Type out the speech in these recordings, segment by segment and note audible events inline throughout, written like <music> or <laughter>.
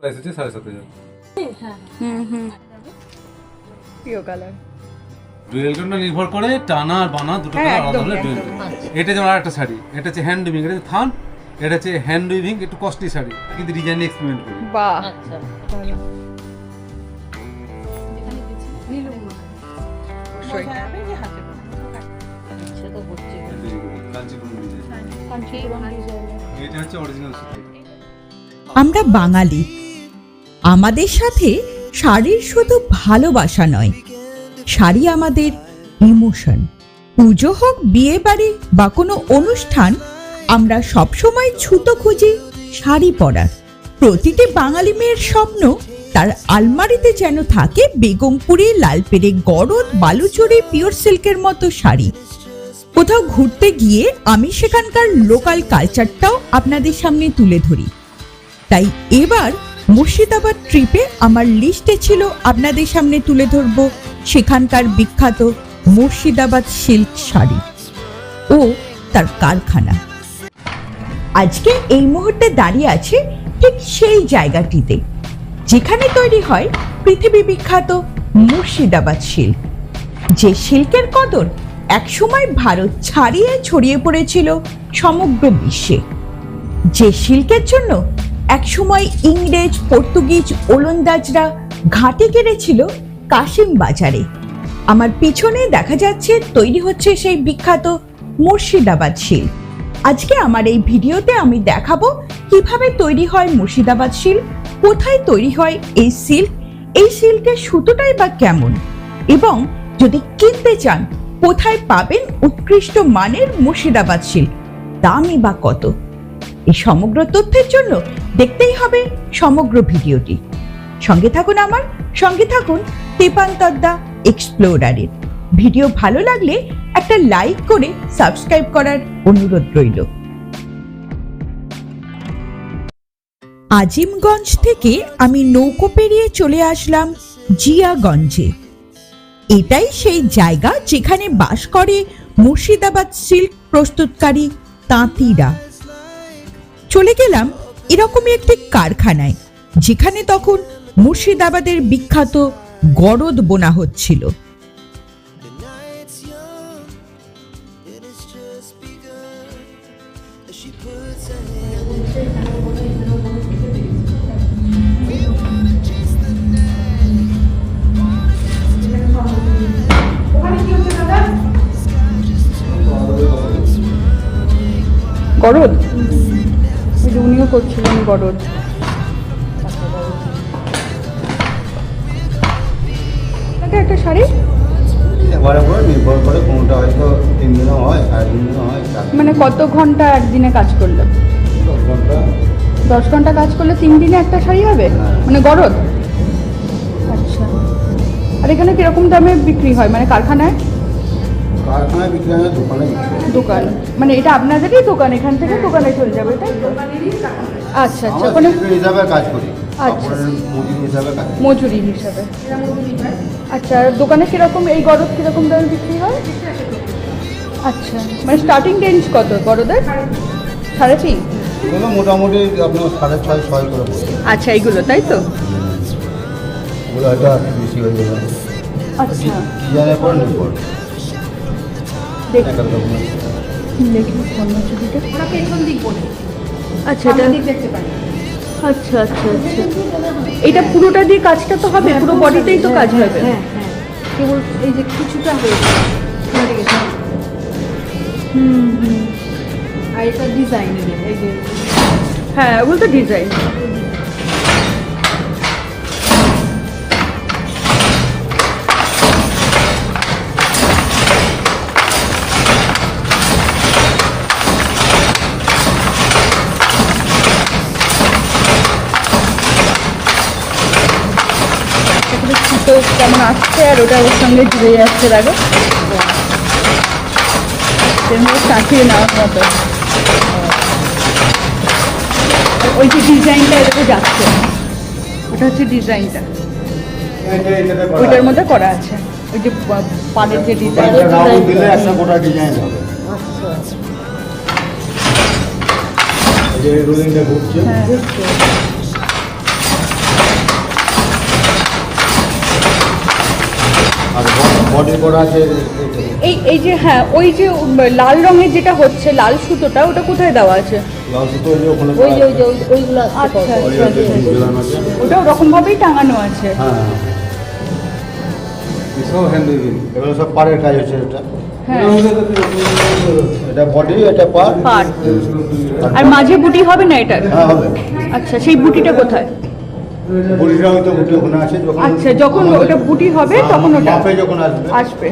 Price হচ্ছে সাড়ে সাত হাজার। হুম হুম। প্রিয় কালার ডুয়েল টোনটা নির্ভর করে টানা আর বানা দুটো হ্যাঁ, কালার আলাদা হলে ডুয়েল টোন এটা যেমন আরেকটা শাড়ি এটা হচ্ছে হ্যান্ড উইভিং এটা হচ্ছে থান এটা হচ্ছে হ্যান্ড উইভিং একটু কস্টলি শাড়ি কিন্তু ডিজাইন এক্সপেরিমেন্ট করি। বাহ। আচ্ছা। আমরা বাঙালি আমাদের সাথে শাড়ির শুধু ভালোবাসা নয় শাড়ি আমাদের ইমোশন পুজো হোক, বিয়ে বাড়ি বা কোনো অনুষ্ঠান, আমরা সবসময় ছুতো খুঁজি শাড়ি পরার। প্রতিটি বাঙালি মেয়ের স্বপ্ন তার আলমারিতে যেন থাকে বেগমপুরি লালপেড়ে গরদ বালুচরি পিওর সিল্কের মতো শাড়ি। কোথাও ঘুরতে গিয়ে আমি সেখানকার লোকাল কালচারটাও আপনাদের সামনে তুলে ধরি। তাই এবার মুর্শিদাবাদ ট্রিপে আমার লিস্টে ছিল আপনাদের সামনে তুলে ধরব সেখানকার বিখ্যাত মুর্শিদাবাদ সিল্ক শাড়ি ও তার কারখানা। আজকে এই মুহূর্তে দাঁড়িয়ে আছে ঠিক সেই জায়গাটিতে, যেখানে তৈরি হয় পৃথিবী বিখ্যাত মুর্শিদাবাদ সিল্ক যে সিল্কের কদর একসময় ভারত ছাড়িয়ে ছড়িয়ে পড়েছিল সমগ্র বিশ্বে। যে শিল্পের জন্য একসময় ইংরেজ, পর্তুগিজ, ওলন্দাজরা ঘাঁটি কেড়েছিল কাশিম বাজারে। আমার পিছনে দেখা যাচ্ছে তৈরি হচ্ছে সেই বিখ্যাত মুর্শিদাবাদ শিল্প আজকে আমার এই ভিডিওতে আমি দেখাবো কীভাবে তৈরি হয় মুর্শিদাবাদ শিল্প কোথায় তৈরি হয় এই সিল্ক এই সিল্কের সুতোটাই বা কেমন? এবং যদি কিনতে চান, কোথায় পাবেন উৎকৃষ্ট মানের মুর্শিদাবাদ শিল্ক দামই বা কত? এই সমগ্র তথ্যের জন্য দেখতেই হবে সমগ্র ভিডিওটি। সঙ্গে থাকুন আমার, সঙ্গে থাকুন তেপান্তদ্দা এক্সপ্লোরারের। ভিডিও ভালো লাগলে একটা লাইক করে সাবস্ক্রাইব করার অনুরোধ রইল। আজিমগঞ্জ থেকে আমি নৌকো পেরিয়ে চলে আসলাম জিয়াগঞ্জে। এটাই সেই জায়গা যেখানে বাস করে মুর্শিদাবাদ সিল্ক প্রস্তুতকারী তাঁতিরা। চলে গেলাম এরকমই একটি কারখানায় যেখানে তখন মুর্শিদাবাদের বিখ্যাত গরদ বোনা হচ্ছিল। গরদ? করছিলেন গরদ একটা শাড়ি? মানে কত ঘণ্টা একদিনে কাজ করলে? দশ ঘণ্টা কাজ করলে তিন দিনে একটা শাড়ি হবে। মানে গরদ? আচ্ছা। আর এখানে কীরকম দামে বিক্রি হয়? মানে কারখানায়? কারখানায় বিক্রি হয় না দোকানে বিক্রি হয় দোকান। মানে এটা আপনাদেরই দোকান এখান থেকে দোকানে চলে যাবে তাই তো? আচ্ছা আচ্ছা আমরা ওখানে শিল্পী হিসাবে কাজ করি। আচ্ছা। কাপড়ের মজুরি হিসাবে কাজ করি। মজুরি হিসাবে। আচ্ছা আর দোকানে কীরকম এই গরদ কীরকম দামে বিক্রি হয়? আচ্ছা মানে স্টার্টিং রেঞ্জ কত গরদের সাড়ে তিন? এগুলো মোটামুটি আপনার সাড়ে ছয় ছয় করে আচ্ছা এইগুলো তাই তো? ওগুলো হয়তো আর বেশি হয়ে যাবে আচ্ছা। ডিজাইনের পর নির্ভর। দেখি। রকমের দেখি আচ্ছা এটা আচ্ছা আচ্ছা আচ্ছা। এটা পুরোটা দিয়ে কাজটা তো হবে পুরো বডিতেই তো কাজ হবে। হ্যাঁ হ্যাঁ। কেবল এই যে কিছুটা হয়েছে হয়ে গেছে। হুম হুম। আর এটা ডিজাইনের এই যে হ্যাঁ ওগুলো তো ডিজাইন সুতো কেমন আসছে আর ওটা ওর সঙ্গে জুড়ে যাচ্ছে সেরকম কাটিয়ে নেওয়ার মতো। ওই যে ডিজাইনটা এটাতে যাচ্ছে। ওটা হচ্ছে ডিজাইনটা। ওইটার মধ্যে করা আছে। ওই যে পাড়ের যে ডিজাইন। হবে। আচ্ছা এই যে রোলিংটা ঘুরছে হ্যাঁ আর বডি করা আছে এই এই যে হ্যাঁ ওই যে লাল রঙের যেটা হচ্ছে লাল সুতোটা ওটা কোথায় দেওয়া আছে? লাল সুতো ওই যে ওখানে ওই যে ওই যে ওইগুলো আচ্ছা আচ্ছা আছে, আচ্ছা। ঝুলানো আছে। ওটা ওরকম ভাবেই টাঙানো আছে। হ্যাঁ হ্যাঁ। এসব হ্যান্ড উইভিং এগুলো সব পাড়ের কাজ হচ্ছে এটা। হ্যাঁ। এটা বডি এটা পার পার আর মাঝে বুটি হবে না এটা হ্যাঁ হবে। আচ্ছা সেই বুটিটা কোথায়? বুড়িটা হয়তো বুটি ওখানে আছে যখন আচ্ছা যখন ওটা বুটি হবে তখন ওটা মাপে যখন আসবে আসবে।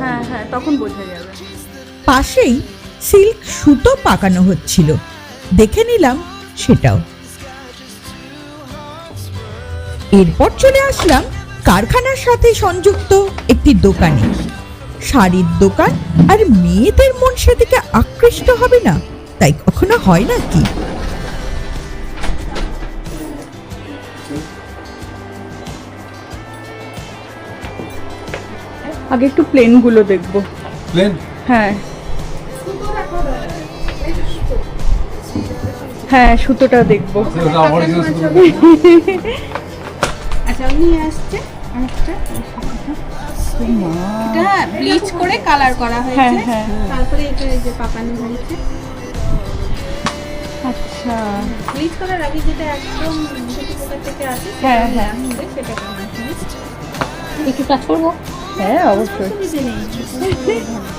হ্যাঁ হ্যাঁ তখন বোঝা যাবে। পাশেই সিল্ক সুতো পাকানো হচ্ছিল। দেখে নিলাম সেটাও। এরপর চলে আসলাম কারখানার সাথে সংযুক্ত একটি দোকানে। শাড়ির দোকান আর মেয়েদের মন সেদিকে আকৃষ্ট হবে না তাই কখনো হয় নাকি আগে একটু প্লেনগুলো দেখব। প্লেন? হ্যাঁ। হ্যাঁ সুতোটা দেখব। আচ্ছা উনি আসছে এটা ব্লিচ করে কালার করা হ্যাঁ হয়েছে। হ্যাঁ তারপরে এটা এই যে পাকানো হয়েছে। আচ্ছা। ব্লিচ করার আগে যেটা একদম থেকে আসে হ্যাঁ হ্যাঁ। সেটা সেটা একটু কাজ করব? হ্যাঁ অবশ্যই। বুঝে নেই।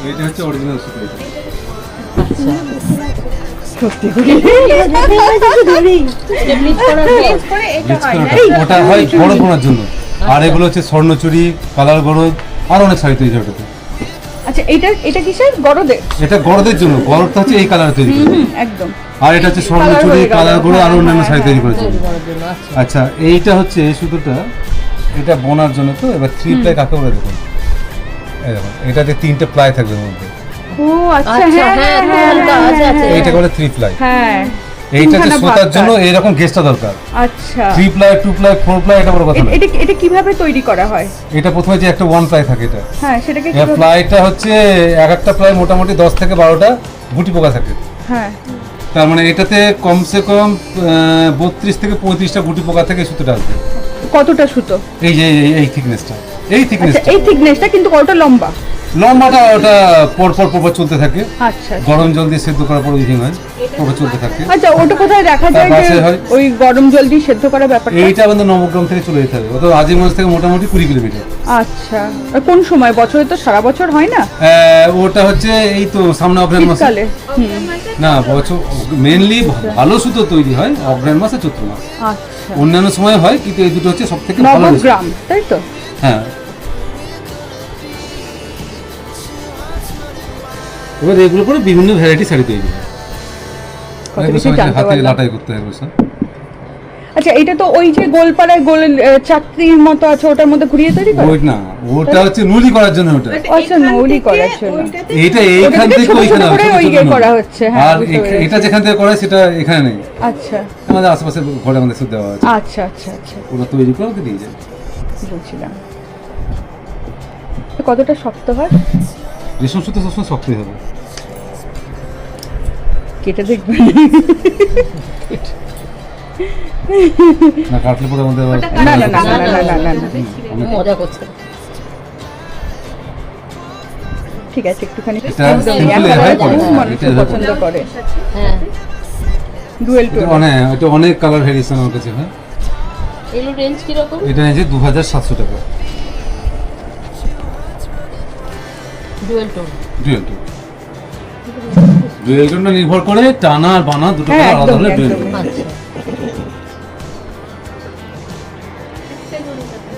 এটা হচ্ছে অরিজিনাল হয় ওটা হয় বড় বোনার জন্য। আর এগুলো হচ্ছে স্বর্ণচুরি কালার গরদ আর অনেক শাড়ি তৈরি হয় ওটাতে আচ্ছা এটা এটা কিসের? গরদের? এটা গরদের জন্য। গরদটা হচ্ছে এই কালার তৈরি একদম। আর এটা হচ্ছে স্বর্ণচুরি। কালার আর অন্যান্য শাড়ি তৈরি করার হ্যাঁ। আচ্ছা। এইটা হচ্ছে এই সুতোটা এটা বোনার জন্য তো। এবার থ্রি প্লাই কাকে বলে দেখুন? এটাতে তিনটে প্লাই থাকবে মধ্যে। ও আচ্ছা আচ্ছা, হ্যাঁ হ্যাঁ, হ্যাঁ হ্যাঁ, হ্যাঁ, আচ্ছা, হ্যাঁ, এইটা বলে থ্রি প্লাই হ্যাঁ। সুতার ভাগ জন্য কাজ। এইরকম গেস্টটা দরকার। আচ্ছা। Three ply two ply four ply এটা বড় কথা এটা এটা কীভাবে তৈরি করা হয়? এটা প্রথমে যে একটা ওয়ান প্লাই থাকে এটা। হ্যাঁ সেটাকে কীভাবে প্লাইটা হচ্ছে এক একটা প্লাই মোটামুটি দশ থেকে বারোটা গুটি পোকা থাকে। হ্যাঁ। তার মানে এটাতে কমসে কম বত্রিশ থেকে পঁয়ত্রিশটা গুটি পোকা থেকে সুতোটা আসবে। কতটা সুতো? এই যে এই- এই থিকনেসটা এই আচ্ছা থিকনেসটা এই থিকনেসটা কিন্তু কতটা লম্বা? লম্বাটা ওটা পর পর পর পর চলতে থাকে। আচ্ছা গরম জল দিয়ে সেদ্ধ করার পর উইভিং হয় পর পর চলতে থাকে। আচ্ছা ওটা কোথায় দেখা যায় যে ওই গরম জল দিয়ে সেদ্ধ করা ব্যাপারটা? এইটা আমাদের নবগ্রাম থেকে চলে যেতে হবে। অত আজিমগঞ্জ থেকে মোটামুটি কুড়ি কিলোমিটার। আচ্ছা। কোন সময়? বছরে তো সারা বছর হয় না? ওটা হচ্ছে এই তো সামনে অগ্রাণ মাসে। না বছর মেনলি ভালো সুতো তৈরি হয় অগ্রাণ মাসে চৈত্র মাস। আচ্ছা। অন্যান্য সময় হয় কিন্তু এই দুটো হচ্ছে সব থেকে ভালো। নবগ্রাম তাই তো? হ্যাঁ। এবার এগুলো করে বিভিন্ন ভ্যারাইটি শাড়ি তৈরি হয়। হাতে লাটাই করতে হয় সব আচ্ছা এটা তো ওই যে গোলপাড়ায় গোল চাকরির মতো আছে ওটার মধ্যে ঘুরিয়ে তৈরি করে? ওই না ওটা হচ্ছে নুলি করার জন্য ওটা। আচ্ছা, নৌলি করার জন্য। এইটা এইখান থেকে ওইখানে করে ওই ছোট ইয়ে করা হচ্ছে, হ্যাঁ, আর। এটা যেখান থেকে করা সেটা এখানে নেই। আচ্ছা। আমাদের আশেপাশে ঘরে আমাদের সব দেওয়া আছে। আচ্ছা আচ্ছা আচ্ছা। ওরা তৈরি করে ওকে দিয়ে যায়। বুঝছিলাম কতটা শক্ত হয়? রেশম সুতো সবসময় শক্তই হবে। কেটে দেখবেন না কাটলে পরে আমাদের না, না, না, না, না, না, না, না। মজা করছে। ঠিক আছে একটুখানি এটা এখন এভাবে করে, এটা পছন্দ হ্যাঁ। ডুয়েল টোন অনেক এটা অনেক কালার ভ্যারিয়েশন আমার কাছে হয়। এগুলো রেঞ্জ এটা আছে দু হাজার সাতশো টাকা। Dual tone dual tone dual টোনটা নির্ভর করে টানা আর বানা দুটো হ্যাঁ, আলাদা হলে ডুয়েল আচ্ছা।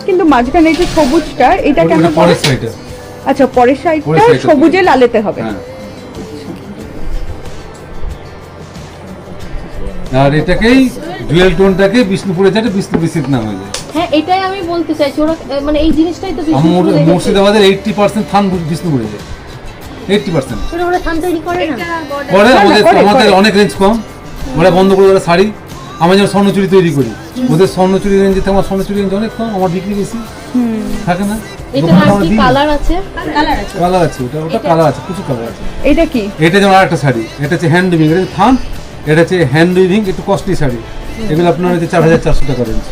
কিন্তু মাঝখানে এই যে সবুজটা এটা কেন ওটা পরের সাইডে আচ্ছা পরের সাইডটা। সবুজে লালেতে হবে। হ্যাঁ। আর এটাকেই ডুয়েল টোনটাকে বিষ্ণুপুরে যেটা বিষ্ণু বিসিত নাম হয়ে যায়। হ্যাঁ এটাই আমি বলতে চাইছি। ওরা আহ, মানে এই জিনিসটাই তো আমার বিষ্ণুপুরে রেখেছে। মুর্শিদাবাদের এইটটি পার্সেন্ট থান বিষ্ণুপুরে যায়। এইটটি পার্সেন্ট ওরা ওরা থান তৈরি করে না। আমাদের আমাদের অনেক রেঞ্জ কম। ওরা বন্ধ করে ওরা শাড়ি আমরা যেমন স্বর্ণচুরি তৈরি করি। ওদের স্বর্ণচুরি রেঞ্জে আমার স্বর্ণচুরি রেঞ্জ অনেক কম আমার বিক্রি বেশি। থাকে না। কালার আছে? কালার আছে। ওটা ওটা কালার আছে কিছু কালার আছে। এটা কি? এটা যেমন আরেকটা শাড়ি এটা হচ্ছে হ্যান্ড উইভিং এটা থান এটা হচ্ছে হ্যান্ড উইভিং একটু কস্টলি শাড়ি। এগুলো আপনার হচ্ছে চার হাজার চারশো টাকা রেঞ্জ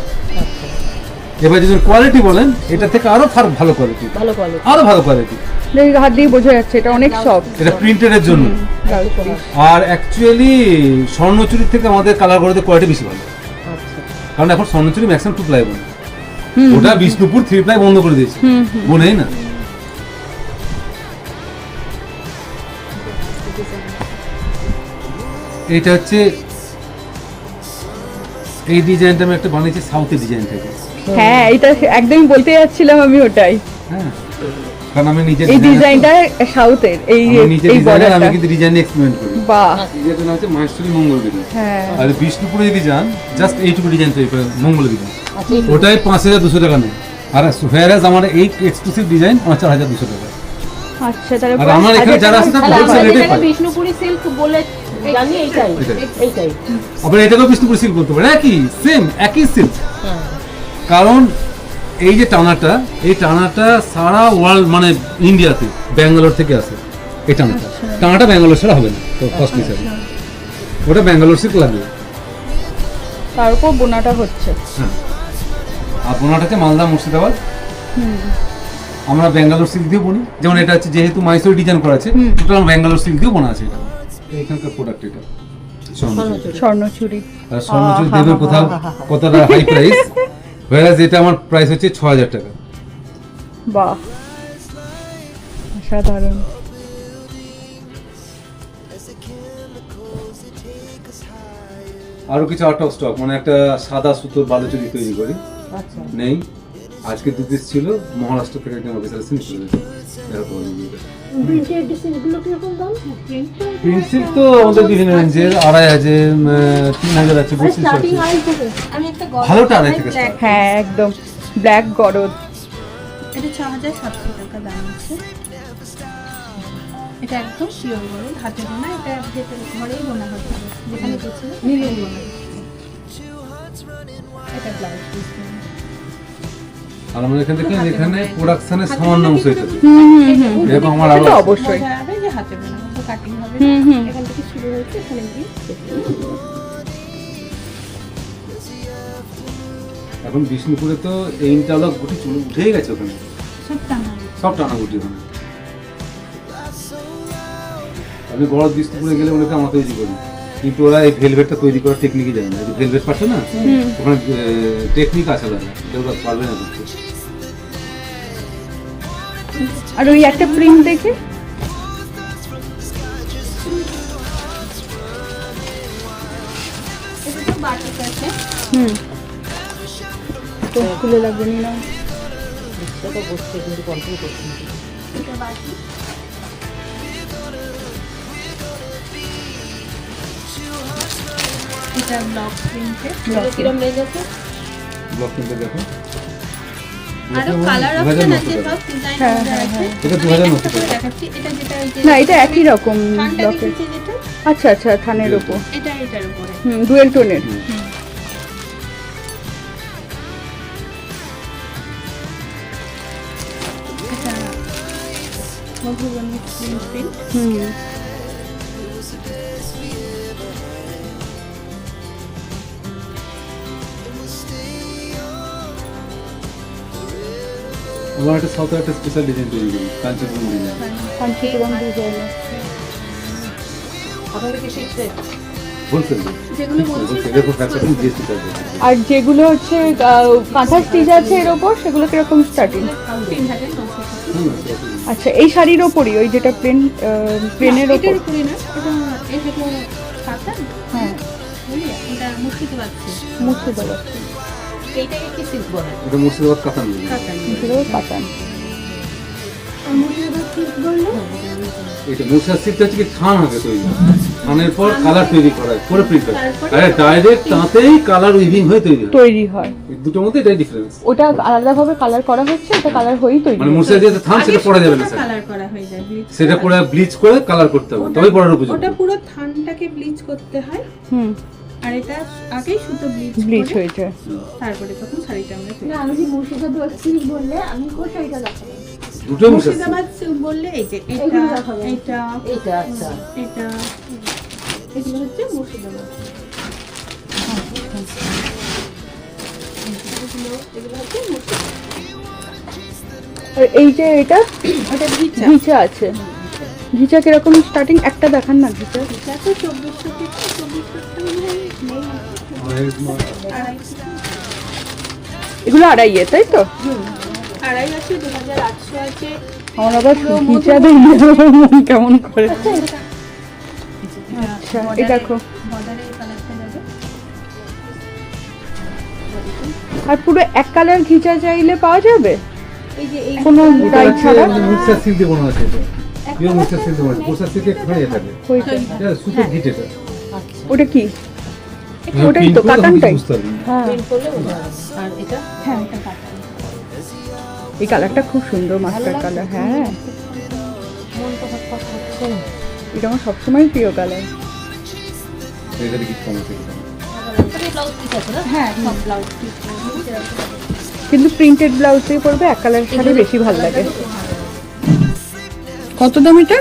এবার যদি কোয়ালিটি বলেন এটা থেকে আরও ফার ভালো কোয়ালিটি ভালো কোয়ালিটি আরও ভালো কোয়ালিটি দেখি হাত দিয়ে বোঝা যাচ্ছে এটা অনেক সফট এটা প্রিন্টেডের জন্য। আর অ্যাকচুয়ালি স্বর্ণচুরির থেকে আমাদের কালার করে কোয়ালিটি বেশি ভালো। আচ্ছা। কারণ এখন স্বর্ণচুরি ম্যাক্সিমাম টু প্লাই বোন ওটা বিষ্ণুপুর থ্রি প্লাই বন্ধ করে দিয়েছে। বোনেই না। এটা হচ্ছে এই ডিজাইনটা আমি একটা বানিয়েছি সাউথের ডিজাইন থেকে। হ্যাঁ এটা একদমই বলতে যাচ্ছিলাম আমি ওটাই। হ্যাঁ কারণ আমি নিজে এই ডিজাইনটা সাউথের এই এই ডিজাইনার আমি কিন্তু ডিজাইন এক্সপেরিমেন্ট করি। বাহ। যেটা নাম হচ্ছে মাহেশ্বরী মঙ্গলগিরি হ্যাঁ। আর বিষ্ণুপুরে যদি যান জাস্ট এইটুকু ডিজাইন তৈরি করে মঙ্গলগিরি আচ্ছা ওটাই পাঁচ হাজার দুশো টাকা নেই। আর হেয়ারাজ আমার এই এক্সক্লুসিভ ডিজাইন আমার চার হাজার দুশো টাকা। আচ্ছা তাহলে আর আমার এখানে যারা আছে তাহলে wholesale আমরা rate এ যেটাকে পাই। বিষ্ণুপুরি সিল্ক বলে জানি এইটাই। এইটাই। আবার এটাকেও বিষ্ণুপুর সিল্ক বলতে পারে। একই সেম একই সিল্ক হ্যাঁ। কারণ এই যে টানাটা এই টানাটা সারা ওয়ার্ল্ড মানে ইন্ডিয়াতে ব্যাঙ্গালোর থেকে আসে এই টানাটা। টানাটা ব্যাঙ্গালোর ছাড়া হবে না তো কস্টলি হিসাবে। ওটা ব্যাঙ্গালোর সিল্ক লাগবে। তার উপর বোনাটা হচ্ছে। হ্যাঁ। আর বোনাটা হচ্ছে মালদা মুর্শিদাবাদ। আমরা ব্যাঙ্গালোর সিল্ক দিয়ে বনি। যেমন এটা হচ্ছে যেহেতু মাইসোর ডিজাইন করা আছে টোটাল ব্যাঙ্গালোর সিল্ক দিয়ে বোনা আছে এটা। এখানকার প্রোডাক্ট এটা। স্বর্ণচুরি। স্বর্ণচুরি। দেবের কোথাও কতটা হাই প্রাইস <laughs> হোয়ারাজ এটা আমার প্রাইস হচ্ছে ছ হাজার টাকা। বাহ। অসাধারণ। আরও কিছু আউট অফ স্টক মানে একটা সাদা সুতোর বালুচুরি তৈরি করি। আচ্ছা। নেই। আজকে দু পিস ছিল মহারাষ্ট্র থেকে একজন অফিসার সিন। এরকম কীরকম দাম প্রিন্সিপ তো আমাদের বিভিন্ন রেঞ্জের আড়াই হাজার তিন হাজার আছে বত্রিশ আমি একটা ভালোটা আড়াই থেকে হ্যাঁ একদম। ব্ল্যাক গরদ। এটা ছ হাজার সাতশো টাকা দাম আছে। এটা একদম শিওর গরম হাতে বোনা এটা ঘরেই বোনা হবে যেখানে গেছিল নিজেই বোনা। এটা ব্লাউজ পিস আর আমাদের এখান থেকে এখানে প্রোডাকশনের সামান্য অংশ এটা। এরকম আমার আরও। অবশ্যই। কাটিং হবে। এখান থেকে শুরু হয়েছে এখানে গিয়ে এখন বিষ্ণুপুরে তো এই ইন্টারলক গুটি চুল উঠেই গেছে ওখানে। সব টানা সব টানা গুটি ওখানে। আপনি বড় বিষ্ণুপুরে গেলে ওনাকে আমার তৈরি করি। কিন্তু ওরা এই ভেলভেটটা তৈরি করার টেকনিকই জানে না। ভেলভেট পাচ্ছে না ওখানে টেকনিক আছে আলাদা ওরা পারবে না করতে আর ওই একটা প্রিন্ট দেখে? হুম। তো খুলে লাগবে নি। এটা ব্লক কিরম রেঞ্জ আছে ব্লক কিন্তু দেখো। আরও কালার অপশন আছে সব ডিজাইন হ্যাঁ, আছে হ্যাঁ, এটা দেখাচ্ছি এটা যেটা না এটা একই রকম যেটা আচ্ছা আচ্ছা থানের উপর। এটা এটার উপরে। হুম ডুয়েল টোনের মধুবনী প্রিন্ট প্রিন্ট হুম। একটা সাউথের একটা স্পেশাল ডিজাইন তৈরি করি ডিজাইন চার্জ আর যেগুলো হচ্ছে কাঁথা স্টিচ আছে এর ওপর সেগুলো কীরকম স্টার্টিং আচ্ছা এই শাড়ির ওপরই ওই যেটা প্লেন প্লেনের ওপর। হ্যাঁ। মুর্শিদাবাদ মুর্শিদাবাদ এইটাকে কি সিল্ক বলে এটা মুর্শিদাবাদ কাতান কাতান। মুর্শিদাবাদ কাতান। মুর্শিদাবাদ ঠিক বলল? এটা মুর্শিদাবাদ সিল্কটা হচ্ছে কি থান হবে তৈরি। থানের পর কালার তৈরি করা হয় করে প্রিন্ট হয়। আরে ডাইরেক্ট তাতেই কালার উইভিং হয়ে তৈরি হয়। তৈরি হয়। দুটোর মধ্যে এটাই ডিফারেন্স ওটা আলাদাভাবে কালার করা হচ্ছে এটা কালার হয়েই তৈরি মানে মুর্শিদাবাদ থান সেটা পড়া যাবে না স্যার কালার করা হয়ে যায় সেটা করা। ব্লিচ করে কালার করতে হবে তবে পড়ার উপযুক্ত ওটা পুরো থানটাকে ব্লিচ করতে হয়। হুম। আর এটা আগেই সুতো ব্লিচ ব্লিচ হয়েছে। তারপরে তখন শাড়িটা আমরা না আমি যে মুর্শিদাবাদ সিল্ক বললে আমি কোন শাড়িটা দেখাবো? মুর্শিদাবাদ। বললে এই যে এটা এগুলো এটা এটা আচ্ছা। এটা এগুলো হচ্ছে মুর্শিদাবাদ। এগুলো এগুলো হচ্ছে মুর্শিদাবাদ। আর এই যে এটা ওটা ঘিচা ঘিচা আছে। ঘিচা কীরকম স্টার্টিং একটা দেখান না ঘিচা ঘিচা তো চব্বিশশো থেকে চব্বিশশো এগুলো আড়াইয়ে তাই তো? আড়াই আছে দু হাজার আটশো আছে আমার আবার ঘিচা মন কেমন করে আচ্ছা এই দেখো। আর পুরো এক কালার ঘিচা চাইলে পাওয়া যাবে? এই কোনো ডাই ছাড়া? মিক্সার দিয়ে আছে এটা। মিক্সার দিয়ে থাকে এটা। ওটা কি? ওটাই তো, কাতানটাই? হ্যাঁ। আর এটা? হ্যাঁ এটা এই কালারটা খুব সুন্দর মাস্টার কালার হ্যাঁ। মনটা এটা আমার সবসময় প্রিয় কালার হ্যাঁ সব ব্লাউজ পিস কিন্তু প্রিন্টেড ব্লাউজ দিয়ে পরবে এক কালার শাড়ি বেশি ভালো লাগে। কত দাম এটা?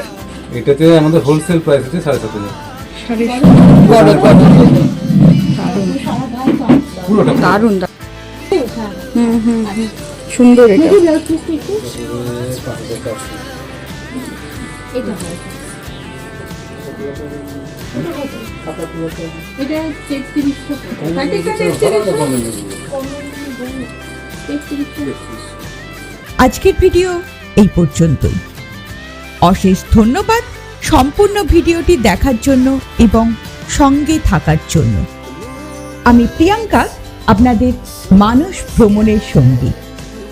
এটাতে আমাদের হোলসেল প্রাইস আছে সাড়ে সাত হাজার। শাড়ি বড় বড় পুরোটা হুম হুম। সুন্দর এটা। আজকের ভিডিও এই পর্যন্তই। অশেষ ধন্যবাদ সম্পূর্ণ ভিডিওটি দেখার জন্য এবং সঙ্গে থাকার জন্য। আমি প্রিয়াঙ্কা, আপনাদের মানুষ ভ্রমণের সঙ্গী।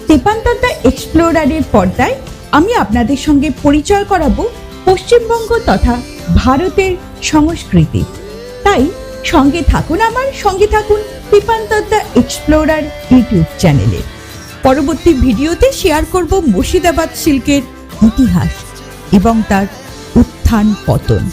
তেপান্তাদ্দা এক্সপ্লোরারের পর্দায় আমি আপনাদের সঙ্গে পরিচয় করাবো পশ্চিমবঙ্গ তথা ভারতের সংস্কৃতি। তাই সঙ্গে থাকুন আমার, সঙ্গে থাকুন দীপান্তদ্দা এক্সপ্লোরার ইউটিউব চ্যানেলে। পরবর্তী ভিডিওতে শেয়ার করব মুর্শিদাবাদ সিল্কের ইতিহাস এবং তার উত্থান পতন।